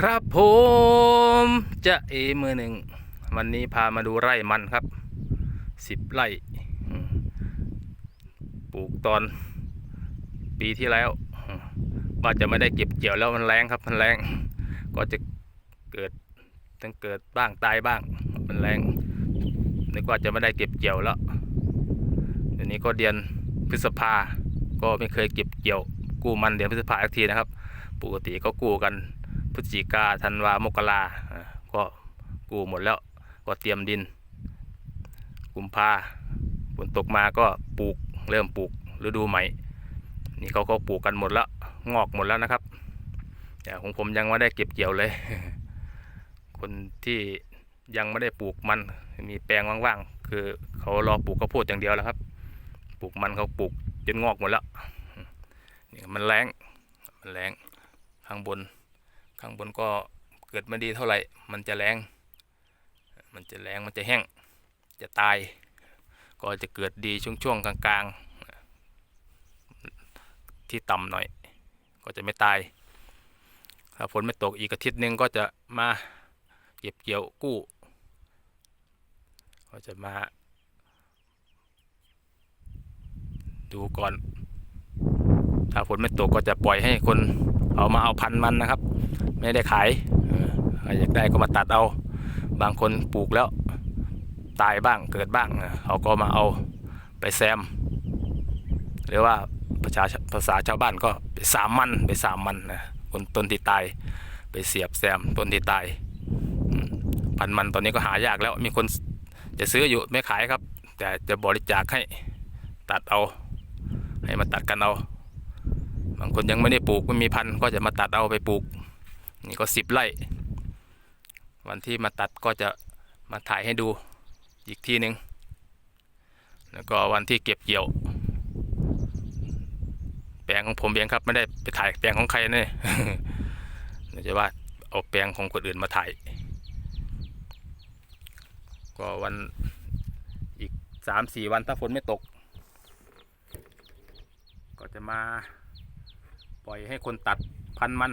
ครับผมจะเอมือหนึ่ง วันนี้พามาดูไร่มันครับสิบไร่ปลูกตอนปีที่แล้วว่าจะไม่ได้เก็บเกี่ยวแล้วมันแรงครับมันแรงก็จะเกิดทั้งเกิดบ้างตายบ้าง มันแรงนึกว่าจะไม่ได้เก็บเกี่ยวแล้วเดี๋ยวนี้ก็เดือนพฤษภาก็ไม่เคยเก็บเกี่ยวกู้มันเดือนพฤษภาอีกทีนะครับ ปกติก็กู้กัน พฤศจิกาธันวามกราก็กู้หมดแล้วก็เตรียมดิน กุมภาฝนตกมาก็ปลูกเริ่มปลูกฤดูใหม่ นี่เขาก็ปลูกกันหมดแล้วงอกหมดแล้วนะครับแต่ของผมยังไม่ได้เก็บเกี่ยวเลย คนที่ยังไม่ได้ปลูกมันมีแปลงว่างๆคือเขารอปลูกข้าวโพดอย่างเดียวแล้วครับ ปลูกมันเขาปลูกจนงอกหมดแล้วนี่มันแรงมันแรงข้างบน ข้างบนก็เกิดไม่ดีเท่าไหร่ มันจะแรง มันจะแรง มันจะแห้ง จะตาย ก็จะเกิดดีช่วงๆกลางๆ ที่ต่ำหน่อย ก็จะไม่ตาย ถ้าฝนไม่ตกอีกอาทิตย์หนึ่งก็จะมาเก็บเกี่ยวกู้ ก็จะมา ดูก่อน ถ้าฝนไม่ตกก็จะปล่อยให้คนเอามาเอาพันธุ์มันนะครับ ไม่ได้ขายออใครอยากได้ก็มาตัดเอา บางคนปลูกแล้วตายบ้างเกิดบ้างเขาก็มาเอาไปแซม หรือว่าภาษาภาษาชาวบ้านก็ไปสามมันไปสามมันนะคนต้นที่ตายไปเสียบแซมต้นที่ตายพันมันตอนนี้ก็หายากแล้วมีคนจะซื้ออยู่ไม่ขายครับ แต่จะบริจาคให้ตัดเอา ให้มาตัดกันเอาบางคนยังไม่ได้ปลูกไม่มีพันธุ์ก็จะมาตัดเอาไปปลูก นี่ก็สิบไร่วันที่มาตัดก็จะมาถ่ายให้ดูอีกทีหนึ่งแล้วก็วันที่เก็บเกี่ยว แปลงของผมเองครับ ไม่ได้ไปถ่ายแปลงของใครนี่ยเดี๋ยจะว่าเอาแปลงของคนอื่นมาถ่าย ก็วันอีกสามสี่วันถ้าฝนไม่ตก ก็จะมาปล่อยให้คนตัดพันธุ์มัน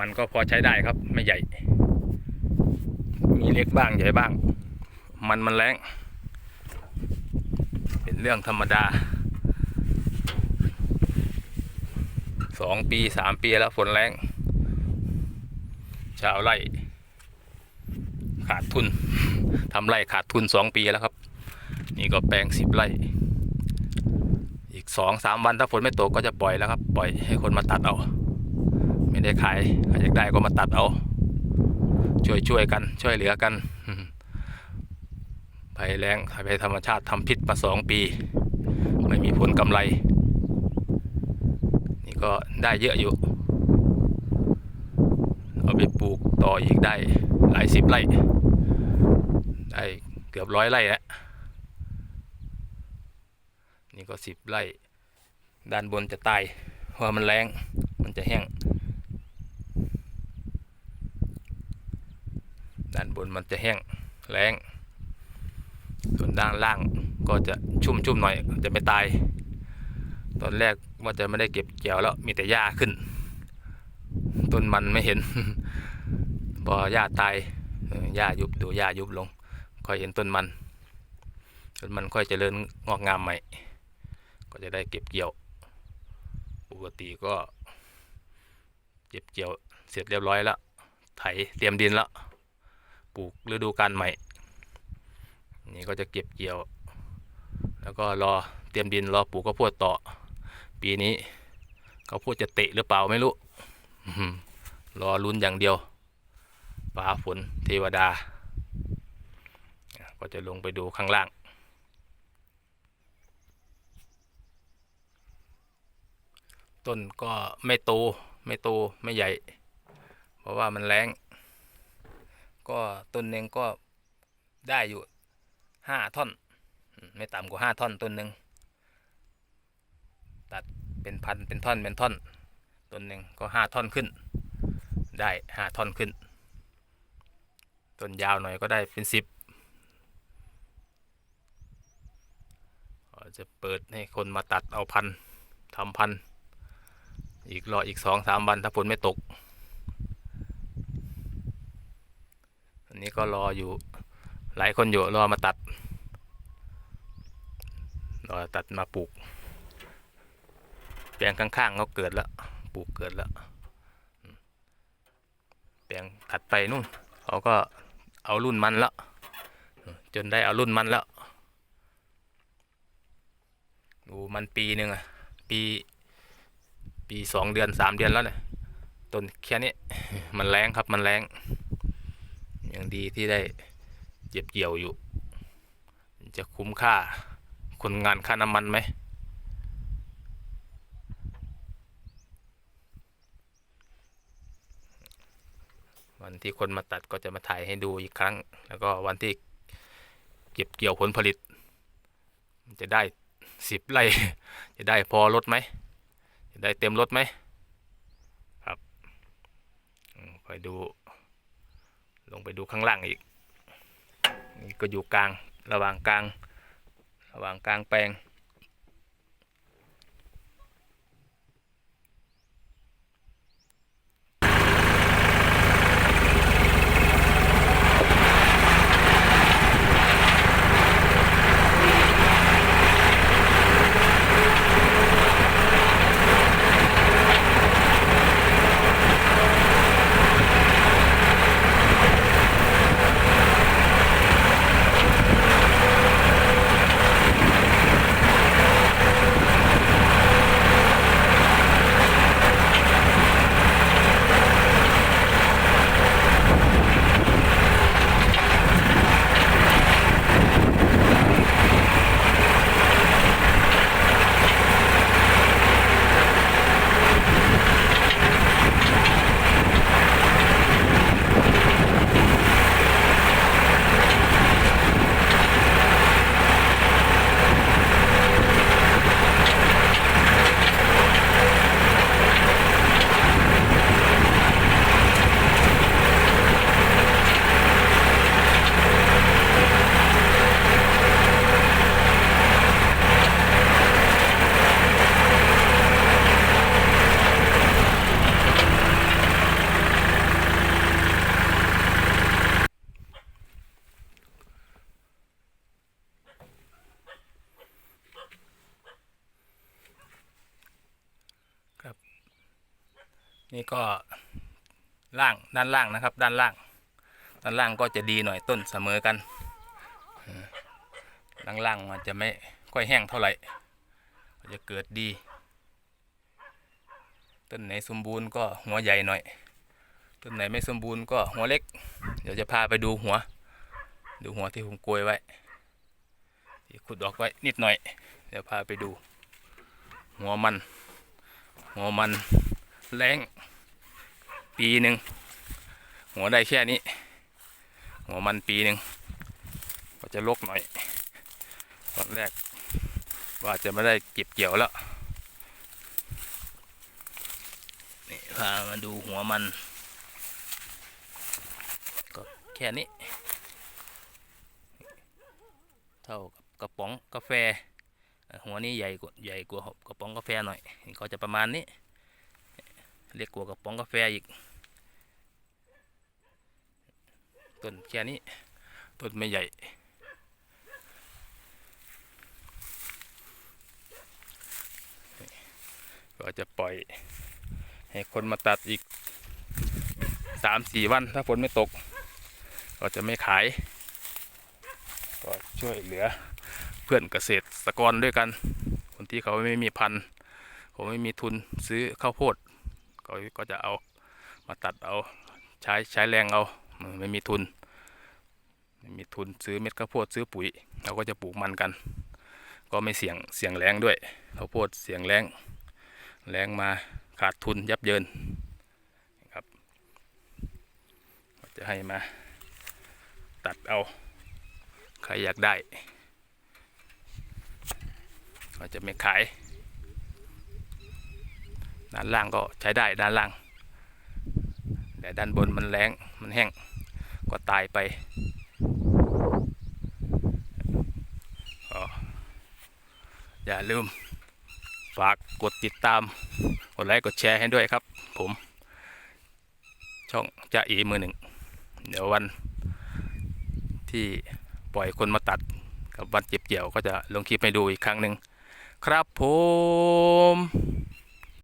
มันก็พอใช้ได้ครับ ไม่ใหญ่ มีเล็กบ้างใหญ่บ้าง มันมันแรงเป็นเรื่องธรรมดาสองปีสามปีแล้วฝนแรงชาวไร่ขาดทุนทำไร่ขาดทุนสองปีแล้วครับ นี่ก็แปลงสิบไร่ อีกสองสามวันถ้าฝนไม่ตกก็จะปล่อยแล้วครับ ปล่อยให้คนมาตัดเอา ไม่ได้ขายใครอยากได้ก็มาตัดเอา ช่วยช่วยกัน ช่วยเหลือกันภัยแรงภัยธรรมชาติทำพิษมาสองปี ไม่มีผลกำไร นี่ก็ได้เยอะอยู่ เอาไปปลูกต่ออีกได้หลายสิบไร่ ได้เกือบร้อยไร่แล้วนี่ก็สิบไร่ ด้านบนจะตายเพราะมันแรง มันจะแห้ง ด้าน บนมันจะแห้งแรงส่วนด้านล่างก็จะชุ่มชุ่มหน่อยจะไม่ตาย ตอนแรกว่าจะไม่ได้เก็บเกี่ยวแล้วมีแต่หญ้าขึ้น ต้นมันไม่เห็นพอหญ้าตายหญ้ายุบดูหญ้ายุบลง ค่อยเห็นต้นมัน ต้นมันค่อยเจริญงอกงามใหม่ ก็จะได้เก็บเกี่ยว ปกติก็ เก็บเกี่ยวเสร็จเรียบร้อยแล้วไถเตรียมดินแล้ว ปลูกฤดูกาลใหม่ นี่ก็จะเก็บเกี่ยว แล้วก็รอเตรียมดินรอปลูกข้าวโพดต่อ ปีนี้ข้าวโพดจะเตะหรือเปล่าไม่รู้อื้อรอลุ้นอย่างเดียวฟ้าฝนเทวดา ก็จะลงไปดูข้างล่างต้นก็ไม่โตไม่โตไม่ใหญ่ เพราะว่ามันแรง ก็ต้นหนึ่งก็ได้อยู่ห้าท่อน ไม่ต่ำกว่าห้าท่อนต้นหนึ่งตัดเป็นพันเป็นท่อนเป็นท่อนต้นหนึ่งก็ห้าท่อนขึ้น ได้ห้าท่อนขึ้นต้นยาวหน่อยก็ได้เป็นสิบจะเปิดให้คนมาตัดเอาพันทำพัน อีกรออีกสองสามวันถ้าฝนไม่ตก อันนี้ก็รออยู่หลายคนอยู่รอมาตัดรอตัดมาปลูกแปลงข้างๆเขาเกิดแล้วปลูกเกิดแล้วแปลงถัดไปนู่นเขาก็เอารุ่นมันแล้วจนได้เอารุ่นมันแล้วดูมันปีหนึ่งอะปี ปีสองเดือนสามเดือนแล้วเนี่ยต้นแค่นี้มันแรงครับมันแรง อยังดีที่ได้เก็บเกี่ยวอยู่ จะคุ้มค่าคนงานค่าน้ำมันไหมวันที่คนมาตัดก็จะมาถ่ายให้ดูอีกครั้ง แล้วก็วันที่เก็บเกี่ยวผลผลิต จะได้สิบไร่จะได้พอรถไหม จะได้เต็มรถไหมครับอืมไปดู ลงไปดูข้างล่างอีกนี่ก็อยู่กลางระหว่างกลาง ระหว่างกลางแปลง นี่ก็ล่างด้านล่างนะครับ ด้านล่าง ด้านล่างก็จะดีหน่อยต้นเสมอกันล่างล่างมันจะไม่ค่อยแห้งเท่าไหร่จะเกิดดี ต้นไหนสมบูรณ์ก็หัวใหญ่หน่อย ต้นไหนไม่สมบูรณ์ก็หัวเล็ก เดี๋ยวจะพาไปดูหัว ดูหัวที่ผมโกยไว้ที่ขุดออกไว้นิดหน่อย เดี๋ยวพาไปดู หัวมัน หัวมันแรง ปีหนึ่งหัวได้แค่นี้ หัวมันปีหนึ่งก็จะลกหน่อย ตอนแรกว่าจะไม่ได้เก็บเกี่ยวแล้วนี่พามาดูหัวมัน ก็แค่นี้ เท่ากับกระป๋องกาแฟ หัวนี้ใหญ่กว่าใหญ่กว่ากระป๋องกาแฟหน่อยนี่ก็จะประมาณนี้ เล็กกว่ากระป๋องกาแฟอีก ต้นแค่นี้ ต้นไม่ใหญ่ ก็จะปล่อยให้คนมาตัดอีกสามสี่วัน ถ้าฝนไม่ตก ก็จะไม่ขาย ก็ช่วยเหลือเพื่อนเกษตรกรด้วยกัน คนที่เขาไม่มีพันธุ์เขาไม่มีทุนซื้อข้าวโพด ก็ก็จะเอามาตัดเอาใช้ใช้แรงเอาไม่มีทุนไม่มีทุนซื้อเม็ดข้าวโพดซื้อปุ๋ยเราก็จะปลูกมันกัน ก็ไม่เสี่ยงเสี่ยงแรงด้วยข้าวโพดเสี่ยงแรงแรงมาขาดทุนยับเยินครับจะให้มาตัดเอาใครอยากได้ ก็จะไม่ขาย ด้านล่างก็ใช้ได้ด้านล่าง แต่ด้านบนมันแรงมันแห้งก็ตายไปอย่าลืม ฝากกดติดตาม กดไลค์กดแชร์ให้ด้วยครับผมช่องจะอีมือหนึ่ง เดี๋ยววันที่ปล่อยคนมาตัดกับวันเจ็บเกี่ยวก็จะลงคลิปให้ดูอีกครั้งหนึ่งครับผม